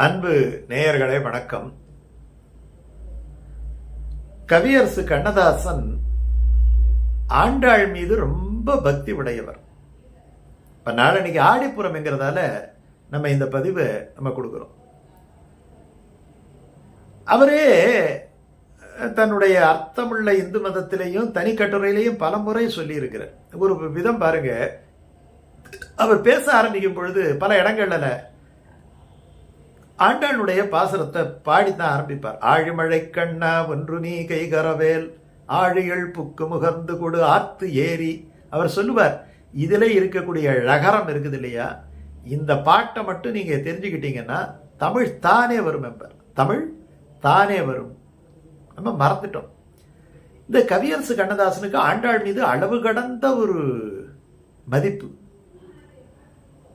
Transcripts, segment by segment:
அன்பு நேயர்களே வணக்கம். கவியரசு கண்ணதாசன் ஆண்டாள் மீது ரொம்ப பக்தி உடையவர். இப்ப நாளன்னைக்கு ஆடிப்புறம்ங்கிறதால நம்ம இந்த பதிவை நம்ம கொடுக்குறோம். அவரே தன்னுடைய அர்த்தமுள்ள இந்து மதத்திலையும் தனி கட்டுரையிலையும் பல முறை சொல்லியிருக்கிறார். ஒரு விதம் பாருங்க அவர் பேச ஆரம்பிக்கும் பொழுது பல இடங்கள்ல ஆண்டாளுடைய பாசுரத்தை பாடித்தான் ஆரம்பிப்பார். ஆழிமழை கண்ணா ஒன்று நீ கைகரவேல். ஆழிகள் புக்கு முகர்ந்து கொடு ஆத்து ஏரி அவர் சொல்லுவார் இதில் இருக்கக்கூடிய ழகரம் இருக்குது இல்லையா? இந்த பாட்டை மட்டும் நீங்கள் தெரிஞ்சுக்கிட்டீங்கன்னா தமிழ் தானே வரும் என்பர். தமிழ் தானே வரும். நம்ம மறந்துட்டோம். இந்த கவியரசு கண்ணதாசனுக்கு ஆண்டாள் மீது அளவு கடந்த ஒரு மதிப்பு.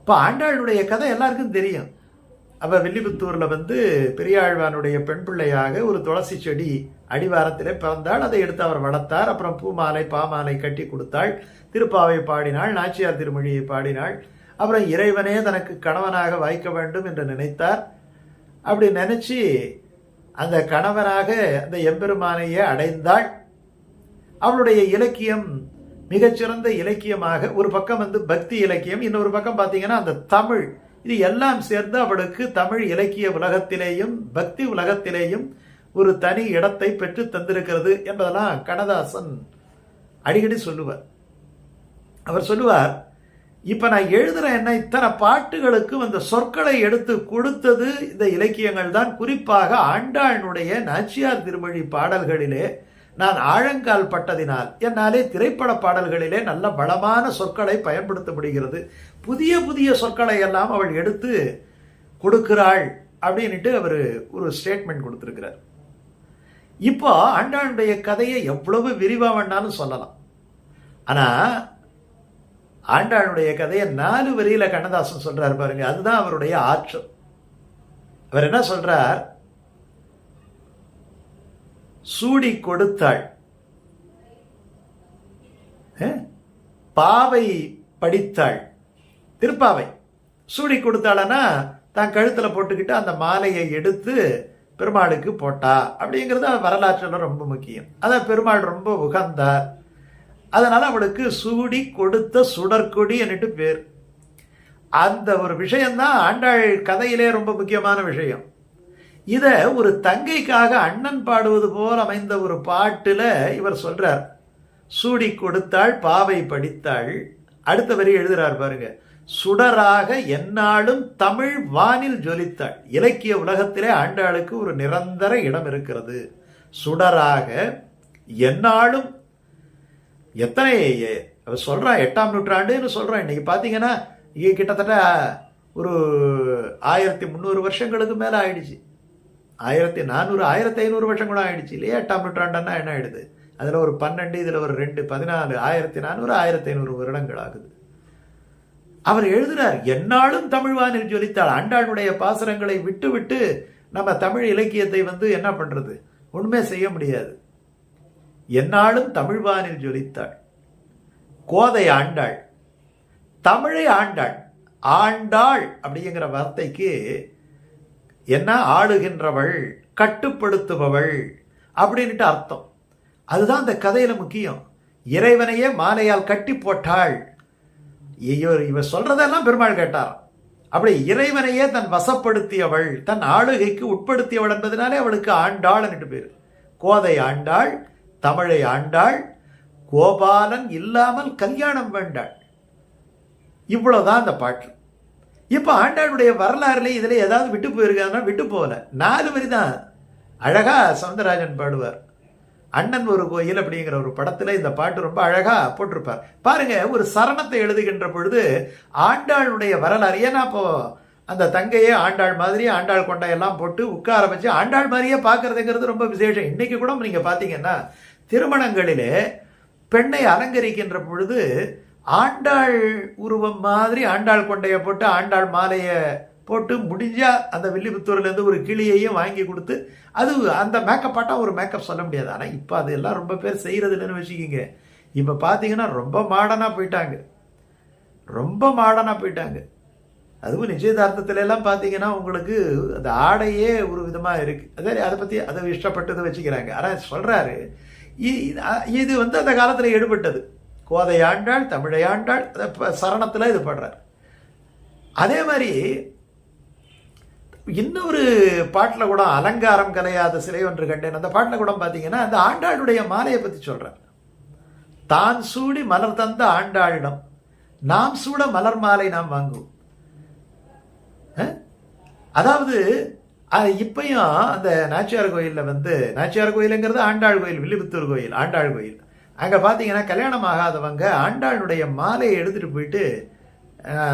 இப்போ ஆண்டாளுடைய கதை எல்லாருக்கும் தெரியும். அப்போ வில்லிபுத்தூரில் வந்து பெரியாழ்வானுடைய பெண் பிள்ளையாக ஒரு துளசி செடி அடிவாரத்திலே பிறந்தாள். அதை எடுத்து அவர் வளர்த்தார். அப்புறம் பூமாலை பாமாலை கட்டி கொடுத்தாள். திருப்பாவை பாடினாள் நாச்சியார் திருமொழியை பாடினாள். அப்புறம் இறைவனே தனக்கு கணவனாக வாய்க்க வேண்டும் என்று நினைத்தார். அப்படி நினச்சி அந்த கணவனாக அந்த எம்பெருமானையே அடைந்தாள். அவளுடைய இலக்கியம் மிகச்சிறந்த இலக்கியமாக ஒரு பக்கம் வந்து பக்தி இலக்கியம் இன்னொரு பக்கம் பார்த்தீங்கன்னா அந்த தமிழ் இது எல்லாம் சேர்ந்து அவளுக்கு தமிழ் இலக்கிய உலகத்திலேயும் பக்தி உலகத்திலேயும் ஒரு தனி இடத்தை பெற்று தந்திருக்கிறது என்பதெல்லாம் கண்ணதாசன் அடிக்கடி சொல்லுவார். அவர் சொல்லுவார் இப்ப நான் எழுதுற என்ன இத்தனை பாட்டுகளுக்கு அந்த சொற்களை எடுத்து கொடுத்தது இந்த இலக்கியங்கள் தான். குறிப்பாக ஆண்டாளனுடைய நாச்சியார் திருமொழி பாடல்களிலே நான் ஆழங்கால் பட்டதினால் என்னாலே திரைப்பட பாடல்களிலே நல்ல பலமான சொற்களை பயன்படுத்த முடிகிறது. புதிய புதிய சொற்களை எல்லாம் அவள் எடுத்து கொடுக்கிறாள் அப்படின்ட்டு அவர் ஒரு ஸ்டேட்மெண்ட் கொடுத்துருக்கிறார். இப்போ ஆண்டாளுடைய கதையை எவ்வளவு விரிவாக வேணாலும் சொல்லலாம். ஆனால் ஆண்டாளுடைய கதையை நாலு வரியில் கண்ணதாசன் சொல்கிறார் பாருங்க அதுதான் அவருடைய ஆற்றல். அவர் என்ன சொல்கிறார் சூடி கொடுத்தாள். பாவை படித்தாள். திருப்பாவை. சூடி கொடுத்தாளனா? தான் கழுத்தில் போட்டுக்கிட்டு அந்த மாலையை எடுத்து பெருமாளுக்கு போட்டா. அப்படிங்கிறது வரலாற்றில் ரொம்ப முக்கியம். அதான் பெருமாள் ரொம்ப உகந்தார். அதனால் அவளுக்கு சூடி கொடுத்த சுடற்கொடி என்னட்டு பேர். அந்த ஒரு விஷயம்தான் ஆண்டாள் கதையிலே ரொம்ப முக்கியமான விஷயம். இத ஒரு தங்கைக்காக அண்ணன் பாடுவது போல் அமைந்த ஒரு பாட்டில் இவர் சொல்றார். சூடி கொடுத்தாள் பாவை படித்தாள். அடுத்த வரி எழுதுறார் பாருங்க. சுடராக எந்நாளும் தமிழ் வானில் ஜொலித்தாள். இலக்கிய உலகத்திலே ஆண்டாளுக்கு ஒரு நிரந்தர இடம் இருக்கிறது. சுடராக எந்நாளும் எத்தனை அவர் சொல்றான் எட்டாம் நூற்றாண்டுன்னு சொல்றான் இன்னைக்கு பார்த்தீங்கன்னா இங்கே கிட்டத்தட்ட ஒரு ஆயிரத்தி முந்நூறு வருஷங்களுக்கு மேலே ஆயிடுச்சு. ஆயிரத்தி நானூறு ஆயிரத்தி ஐநூறு வருஷம் கூட ஆயிடுச்சு. இல்லையா? எட்டாம் நூற்றாண்டன்னா என்ன ஆயிடுது? அதில் ஒரு பன்னெண்டு இதில் ஒரு ரெண்டு பதினாலு ஆயிரத்தி நானூறு ஆயிரத்தி ஐநூறு வருடங்கள் ஆகுது. அவர் எழுதுறார் என்னாலும் தமிழ் வானில் ஜொலித்தாள் ஆண்டாளுடைய பாசரங்களை விட்டு விட்டு நம்ம தமிழ் இலக்கியத்தை வந்து என்ன பண்ணுறது ஒன்றுமே செய்ய முடியாது. என்னாலும் தமிழ் வானில் ஜொலித்தாள். கோதை ஆண்டாள். தமிழை ஆண்டாள். ஆண்டாள் அப்படிங்கிற வார்த்தைக்கு என்ன ஆளுகின்றவள் கட்டுப்படுத்துபவள் அப்படின்ட்டு அர்த்தம். அதுதான் அந்த கதையில் முக்கியம். இறைவனையே மாலையால் கட்டி போட்டாள். இவர் இவர் சொல்றதெல்லாம் பெருமாள் கேட்டார். அப்படி இறைவனையே தன் வசப்படுத்தியவள் தன் ஆளுகைக்கு உட்படுத்தியவள் என்பதனாலே அவளுக்கு ஆண்டாள் பேர். கோதை ஆண்டாள் தமிழை ஆண்டாள் கோபாலன் இல்லாமல் கல்யாணம் வேண்டாள். இவ்வளவுதான் அந்த பாட்டு. இப்போ ஆண்டாளுடைய வரலாறுல இதில் ஏதாவது விட்டு போயிருக்காங்கன்னா விட்டு போகல. நாலு வரி தான் அழகா சவுந்தரராஜன் பாடுவார். அண்ணன் ஒரு கோயில் அப்படிங்கிற ஒரு படத்தில் இந்த பாட்டு ரொம்ப அழகா போட்டிருப்பார். பாருங்க ஒரு சரணத்தை எழுதுகின்ற பொழுது ஆண்டாளுடைய வரலாறு ஏன்னா அப்போ அந்த தங்கையே ஆண்டாள் மாதிரி ஆண்டாள் கொண்டையெல்லாம் போட்டு உட்கார வச்சு ஆண்டாள் மாதிரியே பார்க்கறதுங்கிறது ரொம்ப விசேஷம். இன்னைக்கு கூட நீங்கள் பார்த்தீங்கன்னா திருமணங்களிலே பெண்ணை அலங்கரிக்கின்ற பொழுது ஆண்டாள் உருவம் மாதிரி ஆண்டாள் கொண்டைய போட்டு ஆண்டாள் மாலையை போட்டு முடிஞ்சா அந்த வில்லிபுத்தூர்லேருந்து ஒரு கிளியையும் வாங்கி கொடுத்து அது அந்த மேக்கப் பாட்டாக ஒரு மேக்கப் சொல்ல முடியாது. ஆனால் இப்போ அதெல்லாம் ரொம்ப பேர் செய்கிறது இல்லைன்னு வச்சுக்கிங்க. இப்போ பார்த்தீங்கன்னா ரொம்ப மாடனாக போயிட்டாங்க. ரொம்ப மாடனாக போயிட்டாங்க. அதுவும் நிச்சயதார்த்தத்துல எல்லாம் பார்த்தீங்கன்னா உங்களுக்கு அந்த ஆடையே ஒரு விதமாக இருக்கு. அதே அதை பற்றி அதை இஷ்டப்பட்டதை வச்சுக்கிறாங்க. ஆனால் சொல்கிறாரு இ- இது வந்து அந்த காலத்தில் எடுபட்டது கோதை ஆண்டாள் தமிழை ஆண்டாள் அதை சரணத்தில் இது பாடுறார் அதே மாதிரி இன்னொரு பாட்டில் கூட அலங்காரம் கலையாத சிலை ஒன்று கண்டேன். அந்த பாட்டில் கூட பார்த்தீங்கன்னா அந்த ஆண்டாளுடைய மாலையை பற்றி சொல்கிறார் தான் சூடி மலர் தந்த ஆண்டாளிடம் நாம் சூட மலர் மாலை நாம் வாங்குவோம். அதாவது அது இப்பயும் அந்த நாச்சியார் கோயிலில் வந்து நாச்சியார் கோயிலுங்கிறது ஆண்டாள் கோயில் வில்லிபுத்தூர் கோயில் ஆண்டாள் கோயில். அங்கே பார்த்தீங்கன்னா கல்யாணம் ஆகாதவங்க ஆண்டாளுடைய மாலையை எடுத்துகிட்டு போயிட்டு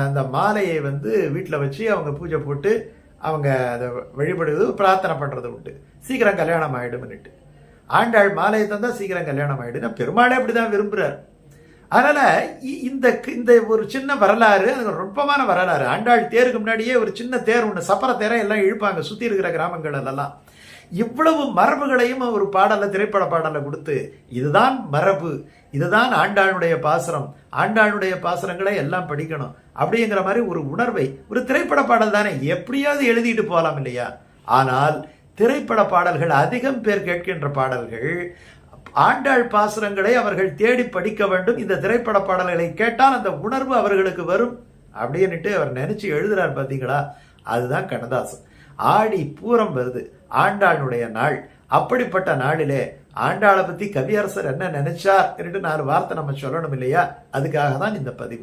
அந்த மாலையை வந்து வீட்டில் வச்சு அவங்க பூஜை போட்டு அவங்க அதை வழிபடுவது பிரார்த்தனை பண்ணுறது உண்டு. சீக்கிரம் கல்யாணம் ஆகிடும்னுட்டு ஆண்டாள் மாலையை தந்தால் சீக்கிரம் கல்யாணம் ஆகிடும் பெருமாளே அப்படிதான் தான் விரும்புகிறார் இ- இந்த இந்த ஒரு சின்ன வரலாறு அது ரொம்பமான வரலாறு. ஆண்டாள் தேருக்கு முன்னாடியே ஒரு சின்ன தேர் ஒன்று சப்பர தேரை எல்லாம் இழுப்பாங்க சுற்றி இருக்கிற கிராமங்கள் எல்லாம் இவ்வளவு மரபுகளையும் ஒரு பாடல திரைப்பட பாடல கொடுத்து இதுதான் மரபு இதுதான் ஆண்டாளுடைய பாசுரம் ஆண்டாளுடைய பாசுரங்களை எல்லாம் படிக்கணும் அப்படிங்கிற மாதிரி ஒரு உணர்வை ஒரு திரைப்பட பாடல் தானே எப்படியாவது எழுதிட்டு போகலாம் இல்லையா? ஆனால் திரைப்பட பாடல்கள் அதிகம் பேர் கேட்கின்ற பாடல்கள் ஆண்டாள் பாசுரங்களை அவர்கள் தேடி படிக்க வேண்டும் இந்த திரைப்பட பாடல்களை கேட்டால் அந்த உணர்வு அவர்களுக்கு வரும் அப்படின்னுட்டு அவர் நினைச்சு எழுதுறார் பார்த்தீங்களா அதுதான் கண்ணதாசன். ஆடி பூரம் வருது. ஆண்டாளுடைய நாள். அப்படிப்பட்ட நாளிலே ஆண்டாளை பத்தி கவியரசர் என்ன நினைச்சார் நாலு வார்த்தை நம்ம சொல்லணும் இல்லையா? அதுக்காக தான் இந்த பதிவு.